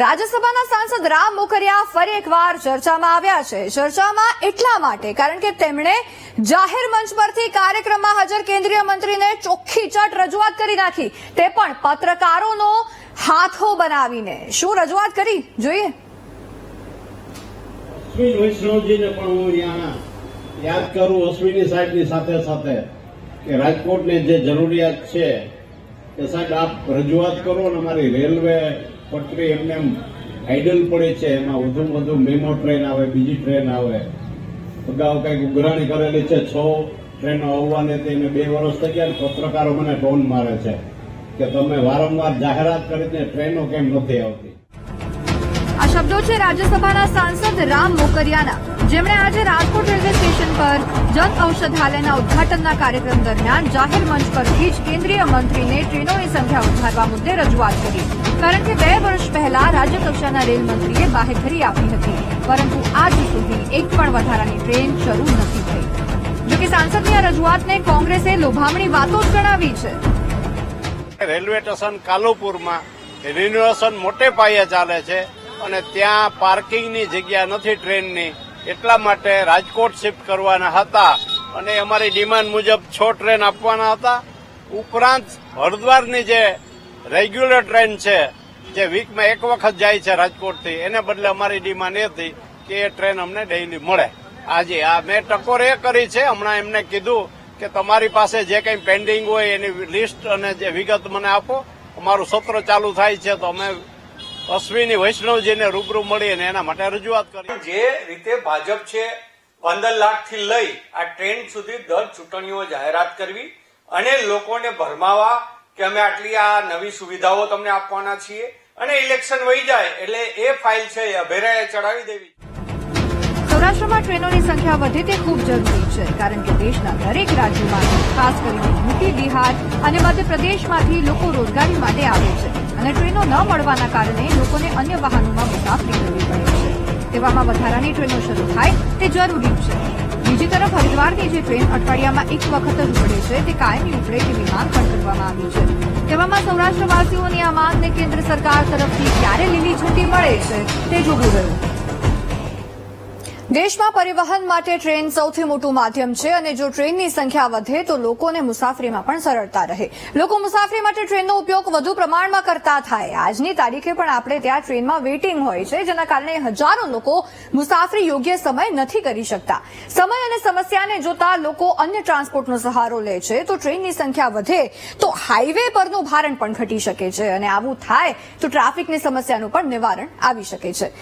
રાજ્યસભાના સાંસદ રામ મોકરિયા ફરી એકવાર ચર્ચામાં આવ્યા છે. ચર્ચામાં એટલા માટે, કારણ કે તેમણે જાહેર મંચ પરથી કાર્યક્રમમાં હાજર કેન્દ્રીય મંત્રીને ચોખ્ખી ચટ રજૂઆત કરી નાખી. તે પણ પત્રકારોનો હાથો બનાવીને. શું રજૂઆત કરી? જોઈએ. અશ્વિન વૈષ્ણવજીને પણ હું યાદ કરું અશ્વિની સાહેબની સાથે સાથે કે રાજકોટને જે જરૂરિયાત છે, કે સાહેબ આપ રજૂઆત કરો અને અમારી રેલવે પટરી એમને એમ આઈડલ પડે છે. એમાં વધુ વધુ મેમો ટ્રેન આવે, બીજી ટ્રેન આવે. અગાઉ કંઈક ઉઘરાણી કરેલી છે, છ ટ્રેનો આવવાને તેને બે વર્ષ થઈ ગયા પત્રકારો મને ફોન મારે છે કે તમે વારંવાર જાહેરાત કરીને ટ્રેનો કેમ નથી આવતી? આ શબ્દો છે રાજ્યસભાના સાંસદ રામ મોકરિયાના. જેમણે આજે રાજકોટ રેલવે સ્ટેશન પર જન ઔષધાલયના ઉદઘાટનના કાર્યક્રમ દરમિયાન જાહેર મંચ પરથી જ કેન્દ્રીય મંત્રીને ટ્રેનોની સંખ્યા વધારવા મુદ્દે રજૂઆત કરી. કારણ કે બે વર્ષ પહેલા રાજ્ય કક્ષાના રેલ મંત્રીએ બાહેધરી આપી હતી. પરંતુ આજ સુધી એક પણ વધારાની ટ્રેન શરૂ નથી થઈ. જોકે સાંસદની આ રજૂઆતને કોંગ્રેસે લોભામણી વાતો જ ગણાવી છે. રેલવે સ્ટેશન કાલુપુરમાં રિન્યુએશન મોટે પાયે ચાલે છે અને ત્યાં પાર્કિંગની જગ્યા નથી ટ્રેનની. એટલા માટે રાજકોટ શિફ્ટ કરવાના હતા અને અમારી ડિમાન્ડ મુજબ છ ટ્રેન આપવાના હતા. ઉપરાંત હરિદ્વારની જે રેગ્યુલર ટ્રેન છે, જે વીકમાં એક વખત જાય છે રાજકોટથી, એને બદલે અમારી ડિમાન્ડ એ હતી કે એ ટ્રેન અમને ડેઇલી મળે. આજે આ મેં ટકોર એ કરી છે, હમણાં એમને કીધું કે તમારી પાસે જે કંઈ પેન્ડિંગ હોય એની લિસ્ટ અને જે વિગત મને આપો. અમારું સત્ર ચાલુ થાય છે તો અમે અશ્વિની વૈષ્ણવજીને રૂબરૂ મળીને એના માટે રજૂઆત કરી. જે રીતે ભાજપ છે પંદર લાખથી લઈ આ ટ્રેન્ડ સુધી દર ચૂંટણીઓ જાહેરાત કરવી અને લોકોને ભરમાવા કે અમે આટલી આ નવી સુવિધાઓ તમને આપવાના છીએ અને ઇલેક્શન વહી જાય એટલે એ ફાઇલ છે એ અભેરાએ ચડાવી દેવી. સૌરાષ્ટ્રમાં ટ્રેનોની સંખ્યા વધે તે ખૂબ જરૂરી છે કારણ કે દેશના દરેક રાજ્યમાં ખાસ કરીને યુપી બિહાર અને મધ્યપ્રદેશમાંથી લોકો રોજગારી માટે આવે છે. અને ટ્રેનો ન મળવાના કારણે લોકોને અન્ય વાહનોમાં મુસાફરી કરવી પડે છે. તેવામાં વધારાની ટ્રેનો શરૂ થાય તે જરૂરી છે. બીજી તરફ, હરિદ્વારની જે ટ્રેન અઠવાડિયામાં એક વખત જ ઉપડે છે, તે કાયમી ઉપડે તેવી માંગ પણ કરવામાં આવી છે. તેવામાં સૌરાષ્ટ્રવાસીઓની આ માંગને કેન્દ્ર સરકાર તરફથી ક્યારે લીલી છૂટી મળે છે, તે જોવું રહ્યું. દેશમાં પરિવહન માટે ટ્રેન સૌથી મોટું માધ્યમ છે અને જો ટ્રેનની સંખ્યા વધે તો લોકોને મુસાફરીમાં પણ સરળતા રહે. લોકો મુસાફરી માટે ટ્રેનનો ઉપયોગ વધુ પ્રમાણમાં કરતા થાય. આજની તારીખે પણ આપણે ત્યાં ટ્રેનમાં વેઇટિંગ હોય છે, જેના કારણે હજારો લોકો મુસાફરી યોગ્ય સમય નથી કરી શકતા. સમય અને સમસ્યાને જોતા લોકો અન્ય ટ્રાન્સપોર્ટનો સહારો લે છે. તો ટ્રેનની સંખ્યા વધે તો હાઈવે પરનું ભારણ પણ ઘટી શકે છે અને આવું થાય તો ટ્રાફિકની સમસ્યાનું પણ નિવારણ આવી શકે છે.